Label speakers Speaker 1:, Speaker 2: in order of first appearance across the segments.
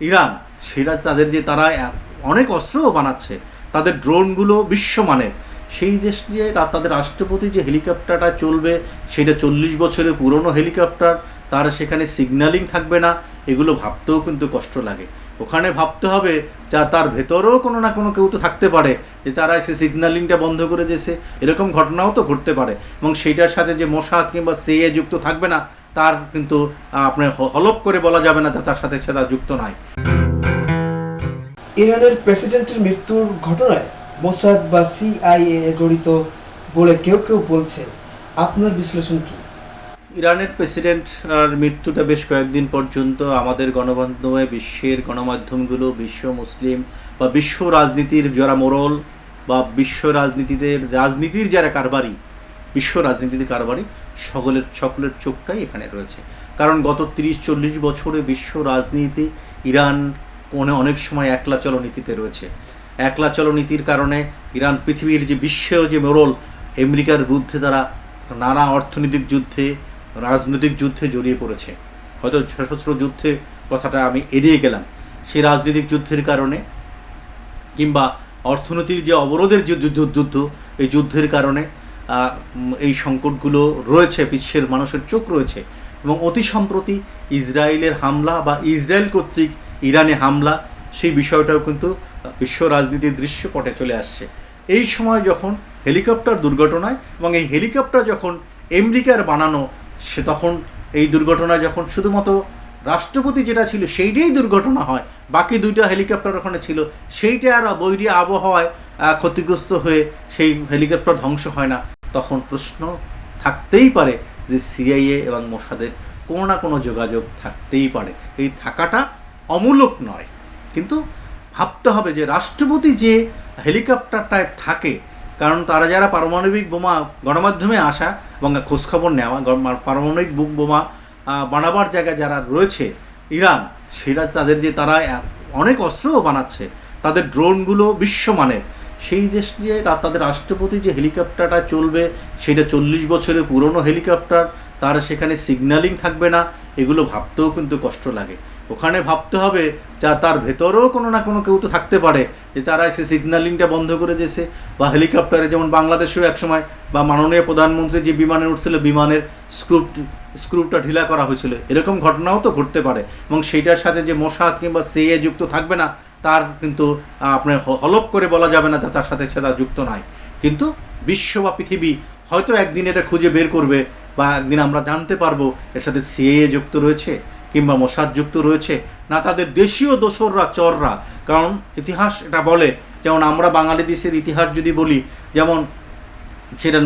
Speaker 1: Iran, সেটা তাদের যে তারা অনেক অস্ত্রও বানাচ্ছে, তাদের ড্রোনগুলো বিশ্বমানের। সেই দেশ রা- তাদের রাষ্ট্রপতি যে হেলিকপ্টারটা চলবে, সেটা চল্লিশ বছরের পুরনো হেলিকপ্টার, তার সেখানে সিগন্যালিং থাকবে না, এগুলো ভাবতেও কিন্তু কষ্ট লাগে। ওখানে ভাবতে হবে, যা তার ভেতরেও কোনো না কোনো কেউ তো থাকতে পারে, যে তারা এসে সিগন্যালিংটা বন্ধ করে দিয়েছে। এরকম ঘটনাও তো ঘটতে পারে। এবং সেইটার সাথে যে মোসাদ কিংবা সিএ যুক্ত থাকবে না তার কিন্তু আপনার হলপ করে বলা যাবে না তার সাথে সেটা যুক্ত নাই।
Speaker 2: ইরানের প্রেসিডেন্টের মৃত্যুর ঘটনায় মোসাদ বা সিআইএ জড়িত বলে কেউ কেউ বলছে। আপনার বিশ্লেষণ কি?
Speaker 1: ইরানের প্রেসিডেন্ট আর মৃত্যুটা বেশ কয়েকদিন পর্যন্ত আমাদের গণমাধ্যমে বিশ্বের গণমাধ্যমগুলো বিশ্ব মুসলিম বা বিশ্ব রাজনীতির যারা মোরল বা বিশ্ব রাজনীতিদের রাজনীতির যারা কারবারি বিশ্ব রাজনীতিতে কারবারি সকলের সকলের চোখটাই এখানে রয়েছে। কারণ গত তিরিশ, চল্লিশ বছরে বিশ্ব রাজনীতি ইরান কোনে অনেক সময় একলা চলো নীতিতে রয়েছে। একলা চলো নীতির কারণে ইরান পৃথিবীর যে বিশ্বেও যে মোরল আমেরিকার বিরুদ্ধে তারা নানা অর্থনৈতিক যুদ্ধে, রাজনৈতিক যুদ্ধে জড়িয়ে পড়েছে। হয়তো সশস্ত্র যুদ্ধে কথাটা আমি এড়িয়ে গেলাম। সেই রাজনৈতিক যুদ্ধের কারণে কিংবা অর্থনীতির যে অবরোধের যে যুদ্ধ, এই যুদ্ধের কারণে এই সংকটগুলো রয়েছে, বিশ্বের মানুষের চোখ রয়েছে এবং অতি সম্প্রতি ইসরায়েলের হামলা বা ইসরায়েল কর্তৃক ইরানে হামলা, সেই বিষয়টাও কিন্তু বিশ্ব রাজনীতির দৃশ্যপটে চলে আসছে। এই সময় যখন হেলিকপ্টার দুর্ঘটনায় এবং এই হেলিকপ্টার যখন আমেরিকার বানানো, সে তখন এই দুর্ঘটনা যখন শুধুমাত্র রাষ্ট্রপতি যেটা ছিল সেইটাই দুর্ঘটনা হয়, বাকি দুইটা হেলিকপ্টার ওখানে ছিল, সেইটা আর বৈরী আবহাওয়ায় ক্ষতিগ্রস্ত হয়ে সেই হেলিকপ্টার ধ্বংস হয় না। তখন প্রশ্ন থাকতেই পারে যে সিআইএ এবং মোসাদের কোনো না কোনো যোগাযোগ থাকতেই পারে। এই থাকাটা অমূলক নয়। কিন্তু ভাবতে হবে যে রাষ্ট্রপতি যে হেলিকপ্টারটায় থাকে, কারণ তারা যারা পারমাণবিক বোমা গণমাধ্যমে আসা এবং খোঁজখবর নেওয়া পারমাণবিক বোমা বানাবার জায়গায় যারা রয়েছে, ইরান, সেটা তাদের যে তারা অনেক অস্ত্রও বানাচ্ছে, তাদের ড্রোনগুলো বিশ্বমানের। সেই দেশ রা- তাদের রাষ্ট্রপতি যে হেলিকপ্টারটা চলবে, সেটা চল্লিশ বছরের পুরনো হেলিকপ্টার, তার সেখানে সিগন্যালিং থাকবে না, এগুলো ভাবতেও কিন্তু কষ্ট লাগে। ওখানে ভাবতে হবে যা তার ভেতরেও কোনো না কোনো কেউ তো থাকতে পারে, যে তারা এসে সিগন্যালিংটা বন্ধ করে দিয়েছে, বা হেলিকপ্টারে যেমন বাংলাদেশেও একসময়, বা মাননীয় প্রধানমন্ত্রী যে বিমানে উঠছিল, বিমানের স্ক্রুপ স্ক্রুপটা ঢিলা করা হয়েছিল, এরকম ঘটনাও তো ঘটতে পারে। এবং সেইটার সাথে যে মোসাদ কিংবা সিএ যুক্ত থাকবে না তার কিন্তু আপনার হলপ করে বলা যাবে না তার সাথে সেটা যুক্ত নাই কিন্তু বিশ্ব বা পৃথিবী হয়তো একদিন এটা খুঁজে বের করবে বা একদিন আমরা জানতে পারব এর সাথে সিএ যুক্ত রয়েছে কিংবা মোসাদ যুক্ত রয়েছে, না তাদের দেশীয় দোসররা, চররা। কারণ ইতিহাস এটা বলে, যেমন আমরা বাঙালি দেশের ইতিহাস যদি বলি, যেমন সেটা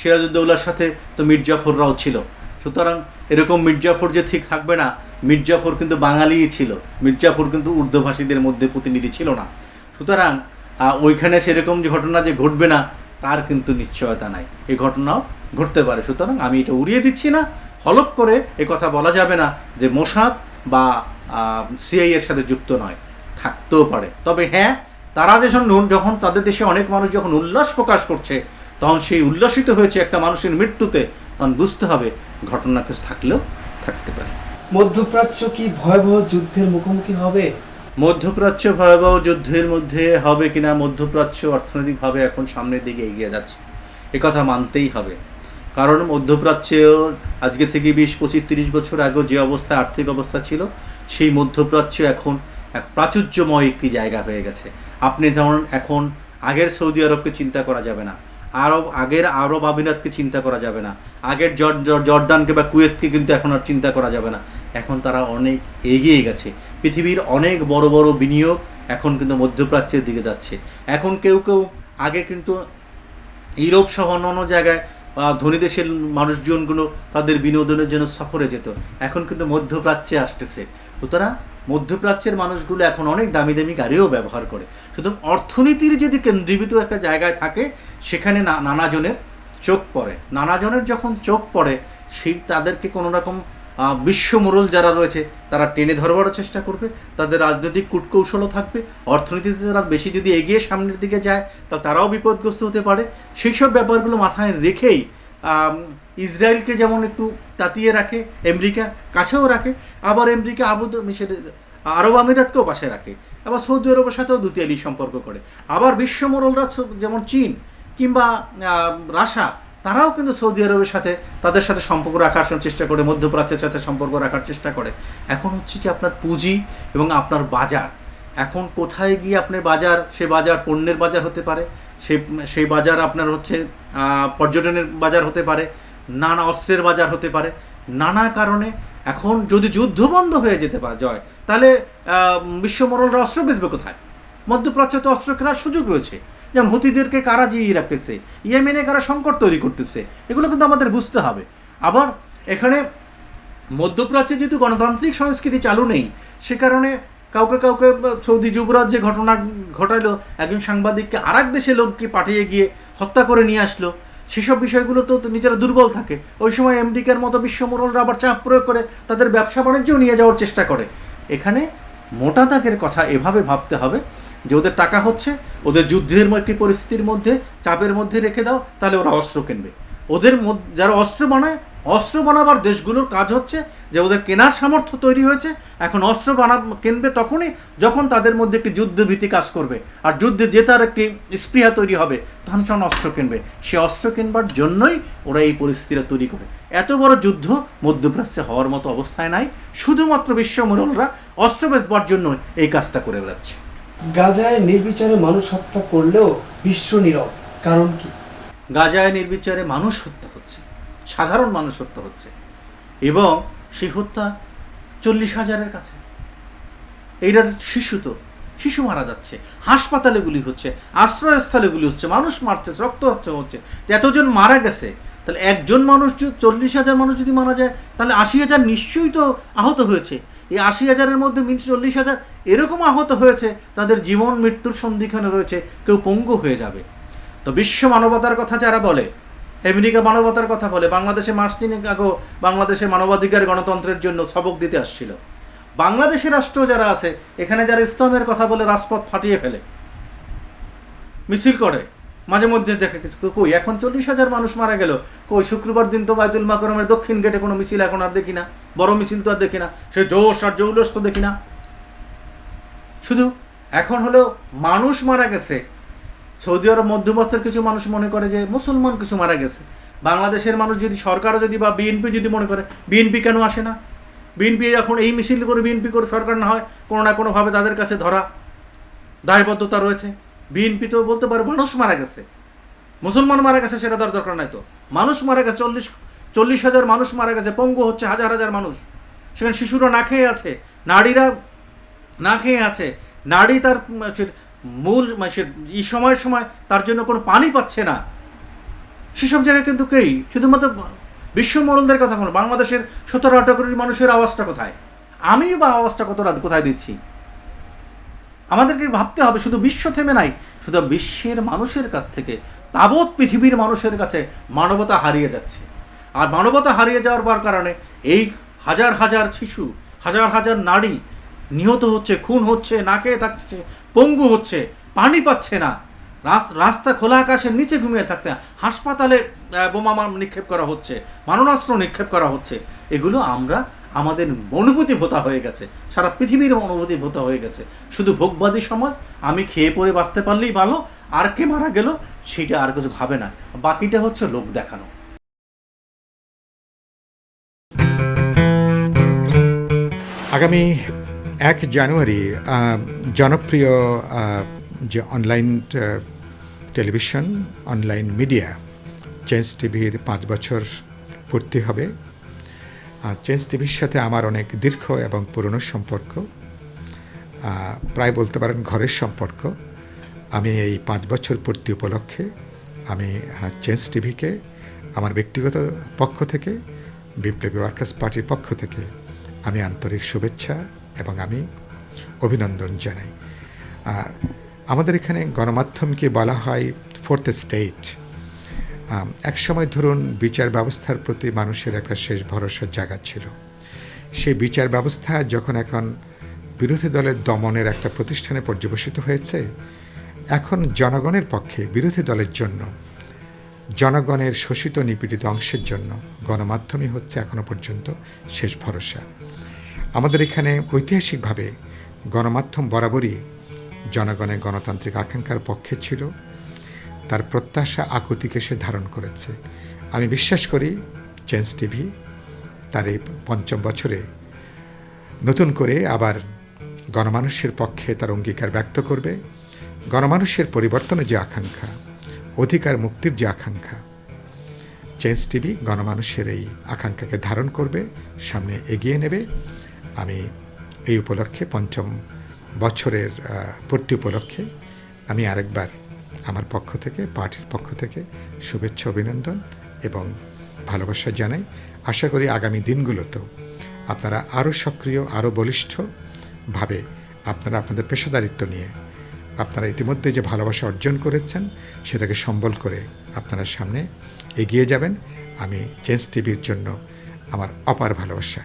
Speaker 1: সিরাজউদ্দৌলার সাথে তো মির্জাফররাও ছিল। সুতরাং এরকম মির্জাফর যে ঠিক থাকবে না মির্জাফর কিন্তু বাঙালিই ছিল। মির্জাফর কিন্তু উর্দুভাষীদের মধ্যে প্রতিনিধি ছিল না। সুতরাং ওইখানে সেরকম যে ঘটনা যে ঘটবে না, তার কিন্তু নিশ্চয়তা নাই। এই ঘটনাও ঘটতে পারে। সুতরাং আমি এটা উড়িয়ে দিচ্ছি না। হলপ করে এ কথা বলা যাবে না যে মোসাদ বা সিআই এর সাথে যুক্ত নয়। থাকতেও পারে। তবে হ্যাঁ তারা যখন যখন তাদের দেশে অনেক মানুষ যখন উল্লাস প্রকাশ করছে, তখন সেই উল্লাসিত হয়েছে একটা মানুষের মৃত্যুতে। তখন বুঝতে হবে, ঘটনা কিছু থাকলেও থাকতে পারে।
Speaker 2: মধ্যপ্রাচ্য কি ভয়াবহ যুদ্ধের মুখোমুখি হবে?
Speaker 1: মধ্যপ্রাচ্য ভয়াবহ যুদ্ধের মধ্যে হবে কিনা? মধ্যপ্রাচ্য অর্থনৈতিকভাবে এখন সামনের দিকে এগিয়ে যাচ্ছে। কথা মানতেই হবে। কারণ মধ্যপ্রাচ্য আজকে থেকে বিশ, পঁচিশ, তিরিশ বছর আগেও যে অবস্থা, আর্থিক অবস্থা ছিল, সেই মধ্যপ্রাচ্য এখন এক প্রাচুর্যময় একটি জায়গা হয়ে গেছে। আপনি যেমন এখন আগের সৌদি আরবকে চিন্তা করা যাবে না, আরব, আগের আরব আমিরাতকে চিন্তা করা যাবে না, আগের জর- জর- জর্দানকে বা কুয়েতকে কিন্তু এখন আর চিন্তা করা যাবে না। এখন তারা অনেক এগিয়ে গেছে। পৃথিবীর অনেক বড় বড় বিনিয়োগ এখন কিন্তু মধ্যপ্রাচ্যের দিকে যাচ্ছে। এখন কেউ কেউ আগে কিন্তু ইউরোপ সহ অন্যান্য জায়গায় ধনী দেশের মানুষজনগুলো তাদের বিনোদনের জন্য সফরে যেত। এখন কিন্তু মধ্যপ্রাচ্যে আসতেছে। সুতরাং মধ্যপ্রাচ্যের মানুষগুলো এখন অনেক দামি দামি গাড়িও ব্যবহার করে। সুতরাং অর্থনীতির যদি কেন্দ্রীভূত একটা জায়গায় থাকে, সেখানে নানাজনের চোখ পড়ে। নানাজনের যখন চোখ পড়ে, সেই তাদেরকে কোনো রকম বিশ্ব মোড়ল যারা রয়েছে, তারা টেনে ধরবারও চেষ্টা করবে, তাদের রাজনৈতিক কূটকৌশলও থাকবে, অর্থনীতিতে তারা বেশি যদি এগিয়ে সামনের দিকে যায়, তা তারাও বিপদগ্রস্ত হতে পারে। সেই সব ব্যাপারগুলো মাথায় রেখেই ইসরায়েলকে যেমন একটু তাতিয়ে রাখে, আমেরিকা কাছেও রাখে, আবার আমেরিকা আবু ধাবি আরব আমিরাতকেও পাশে রাখে, আবার সৌদি আরবের সাথেও দুতিয়ালি সম্পর্ক করে। আবার বিশ্ব মোড়লরা যেমন চীন কিংবা রাশা তারাও কিন্তু সৌদি আরবের সাথে, তাদের সাথে সম্পর্ক রাখার চেষ্টা করে, মধ্যপ্রাচ্যের সাথে সম্পর্ক রাখার চেষ্টা করে। এখন হচ্ছে কি আপনার পুঁজি এবং আপনার বাজার। এখন কোথায় গিয়ে আপনার বাজার, সে বাজার পণ্যের বাজার হতে পারে, সে সেই বাজার আপনার হচ্ছে পর্যটনের বাজার হতে পারে, নানা অস্ত্রের বাজার হতে পারে। নানা কারণে এখন যদি যুদ্ধ বন্ধ হয়ে যেতে পারে জয় তাহলে বিশ্বমরলরা অস্ত্র বেচবে কোথায়? মধ্যপ্রাচ্যে তো অস্ত্র কেনার সুযোগ রয়েছে। যেমন হুতিদেরকে কারা জিয়ে রাখতেছে, ইয়েমেনে কারা সংকট তৈরি করতেছে, এগুলো কিন্তু আমাদের বুঝতে হবে। আবার এখানে মধ্যপ্রাচ্যে যেহেতু গণতান্ত্রিক সংস্কৃতি চালু নেই, সে কারণে কাউকে কাউকে সৌদি যুবরাজ যে ঘটনা ঘটালো, একজন সাংবাদিককে আর এক দেশে লোককে পাঠিয়ে গিয়ে হত্যা করে নিয়ে আসলো, সেসব বিষয়গুলো তো নিজেরা দুর্বল থাকে। ওই সময় আমেরিকার মতো বিশ্বমোড়লরা আবার চাপ প্রয়োগ করে তাদের ব্যবসা বাণিজ্যও নিয়ে যাওয়ার চেষ্টা করে। এখানে মোটা দাগের কথা এভাবে ভাবতে হবে যে ওদের টাকা হচ্ছে, ওদের যুদ্ধের একটি পরিস্থিতির মধ্যে, চাপের মধ্যে রেখে দাও, তাহলে ওরা অস্ত্র কিনবে। ওদের যারা অস্ত্র বানায়, অস্ত্র বানাবার দেশগুলোর কাজ হচ্ছে যে ওদের কেনার সামর্থ্য তৈরি হয়েছে, এখন অস্ত্র বানা কিনবে তখনই যখন তাদের মধ্যে একটি যুদ্ধভীতি কাজ করবে। আর যুদ্ধে জেতার একটি স্পৃহা তৈরি হবে, তখন সে অস্ত্র কিনবে। সে অস্ত্র কিনবার জন্যই ওরা এই পরিস্থিতিটা তৈরি করে। এত বড় যুদ্ধ মধ্যপ্রাচ্যে হওয়ার মতো অবস্থায় নাই, শুধুমাত্র বিশ্বমোড়লরা অস্ত্র বেচবার জন্য এই কাজটা করে বেড়াচ্ছে।
Speaker 2: গাজায় নির্বিচারে মানুষ হত্যা করলেও বিশ্ব নীরব। কারণ কি?
Speaker 1: গাজায় নির্বিচারে মানুষ হত্যা হচ্ছে, সাধারণ মানুষ হত্যা হচ্ছে, এবং সেই হত্যা চল্লিশ হাজারের কাছে। এইটার শিশু তো, শিশু মারা যাচ্ছে, হাসপাতালে গুলি হচ্ছে, আশ্রয়স্থলে গুলি হচ্ছে, মানুষ মারছে, রক্ত হচ্ছে হচ্ছে। এতজন মারা গেছে, তাহলে একজন মানুষ যদি চল্লিশ হাজার মানুষ যদি মারা যায়, তাহলে আশি হাজার নিশ্চয়ই তো আহত হয়েছে। এই আশি হাজারের মধ্যে মিন- চল্লিশ হাজার এরকম আহত হয়েছে, তাদের জীবন মৃত্যুর সন্ধিক্ষণে রয়েছে, কেউ পঙ্গু হয়ে যাবে। তো বিশ্ব মানবতার কথা যারা বলে, আমেরিকা মানবতার কথা বলে, বাংলাদেশে মাস তিনেক আগে বাংলাদেশে মানবাধিকার গণতন্ত্রের জন্য সবক দিতে আসছিল। বাংলাদেশের রাষ্ট্র যারা আছে, এখানে যারা ইসলামের কথা বলে রাজপথ ফাটিয়ে ফেলে, মিছিল করে মাঝে মধ্যে দেখে কিছু কই, এখন চল্লিশ হাজার মানুষ মারা গেল। কই, শুক্রবার দিন তো বাইতুল মাকরমের দক্ষিণ গেটে কোনো মিছিল এখন আর দেখি না। বড় মিছিল তো আর দেখি না। সে জোশ আর জৌলস তো দেখি না। শুধু এখন হলো মানুষ মারা গেছে। সৌদি আরব মধ্যপ্রাচ্যের কিছু মানুষ মনে করে যে মুসলমান কিছু মারা গেছে। বাংলাদেশের মানুষ যদি সরকারও যদি বা বিএনপি যদি মনে করে, বিএনপি কেন আসে না? বিএনপি এখন এই মিছিল করে বিএনপি করে সরকার না হয় কোনো না কোনোভাবে তাদের কাছে ধরা। দায়বদ্ধতা রয়েছে। বিএনপি তো বলতে পারে মানুষ মারা গেছে। মুসলমান মারা গেছে সেটা তার দরকার নাই তো। মানুষ মারা গেছে, চল্লিশ চল্লিশ হাজার মানুষ মারা গেছে, পঙ্গু হচ্ছে হাজার হাজার মানুষ। সেখানে শিশুরা না খেয়ে আছে, নারীরা না খেয়ে আছে, নারী তার মূল, সে এই সময়ের সময় তার জন্য কোনো পানি পাচ্ছে না। সেসব জায়গায় কিন্তু কেই? শুধুমাত্র বিশ্ব মরলদের কথা বলো বাংলাদেশের সতেরো আঠারো কোটি মানুষের আওয়াজটা কোথায়? আমিও বা আওয়াজটা কতটা কোথায় দিচ্ছি? আমাদেরকে ভাবতে হবে, শুধু বিশ্ব থেমে নাই, শুধু বিশ্বের মানুষের কাছ থেকে, তাবৎ পৃথিবীর মানুষের কাছে মানবতা হারিয়ে যাচ্ছে। আর মানবতা হারিয়ে যাওয়ার কারণে এই হাজার হাজার শিশু, হাজার হাজার নারী নিহত হচ্ছে, খুন হচ্ছে না খেয়ে থাকছে, পঙ্গু হচ্ছে, পানি পাচ্ছে না। রাস- রাস্তা খোলা আকাশের নিচে ঘুমিয়ে থাকতে হাসপাতালে বোমা নিক্ষেপ করা হচ্ছে, মারণাস্ত্র নিক্ষেপ করা হচ্ছে। এগুলো আমরা আমাদের অনুভূতি ভোতা হয়ে গেছে। সারা পৃথিবীর অনুভূতি ভোতা হয়ে গেছে। শুধু ভোগবাদী সমাজ, আমি খেয়ে পরে বাঁচতে পারলেই ভালো, আর কে মারা গেল সেটা আর কিছু ভাবে না। বাকিটা হচ্ছে লোক দেখানো।
Speaker 3: আগামী এক জানুয়ারি জনপ্রিয় যে online television online media Change টিভির পাঁচ বছর পূর্তি হবে। আর চেঞ্জ টিভির সাথে আমার অনেক দীর্ঘ এবং পুরনো সম্পর্ক। প্রায় বলতে পারেন ঘরের সম্পর্ক। আমি এই পাঁচ বছর পূর্তি উপলক্ষে আমি চেঞ্জ টিভিকে আমার ব্যক্তিগত পক্ষ থেকে, বিপ্লবী ওয়ার্কার্স পার্টির পক্ষ থেকে আমি আন্তরিক শুভেচ্ছা এবং আমি অভিনন্দন জানাই। আর আমাদের এখানে গণমাধ্যমকে বলা হয় ফোর্থ স্টেট এক সময় ধরুন বিচার ব্যবস্থার প্রতি মানুষের একটা শেষ ভরসার জায়গা ছিল। সেই বিচার ব্যবস্থা যখন এখন বিরোধী দলের দমনের একটা প্রতিষ্ঠানে পর্যবেসিত হয়েছে, এখন জনগণের পক্ষে, বিরোধী দলের জন্য, জনগণের শোষিত নিপীড়িত অংশের জন্য গণমাধ্যমই হচ্ছে এখনও পর্যন্ত শেষ ভরসা। আমাদের এখানে ঐতিহাসিকভাবে গণমাধ্যম বরাবরই জনগণের গণতান্ত্রিক আকাঙ্ক্ষার পক্ষে ছিল। তার প্রত্যাশা আকুতিকে সে ধারণ করেছে। আমি বিশ্বাস করি চেঞ্জ টিভি তার এই পঞ্চম বছরে নতুন করে আবার গণমানুষের পক্ষে তার অঙ্গীকার ব্যক্ত করবে। গণমানুষের পরিবর্তনের যে আকাঙ্ক্ষা, অধিকার মুক্তির যে আকাঙ্ক্ষা চেঞ্জ টিভি গণমানুষের এই আকাঙ্ক্ষাকে ধারণ করবে, সামনে এগিয়ে নেবে। আমি এই উপলক্ষে পঞ্চম বছরের পূর্তি উপলক্ষে আমি আরেকবার আমার পক্ষ থেকে, পার্টির পক্ষ থেকে শুভেচ্ছা, অভিনন্দন এবং ভালোবাসা জানাই। আশা করি আগামী দিনগুলোতেও আপনারা আরও সক্রিয়, আরও বলিষ্ঠভাবে আপনারা আপনাদের পেশাদারিত্ব নিয়ে আপনারা ইতিমধ্যে যে ভালোবাসা অর্জন করেছেন, সেটাকে সম্বল করে আপনারা সামনে এগিয়ে যাবেন। আমি চেঞ্জ টিভির জন্য আমার অপার ভালোবাসা।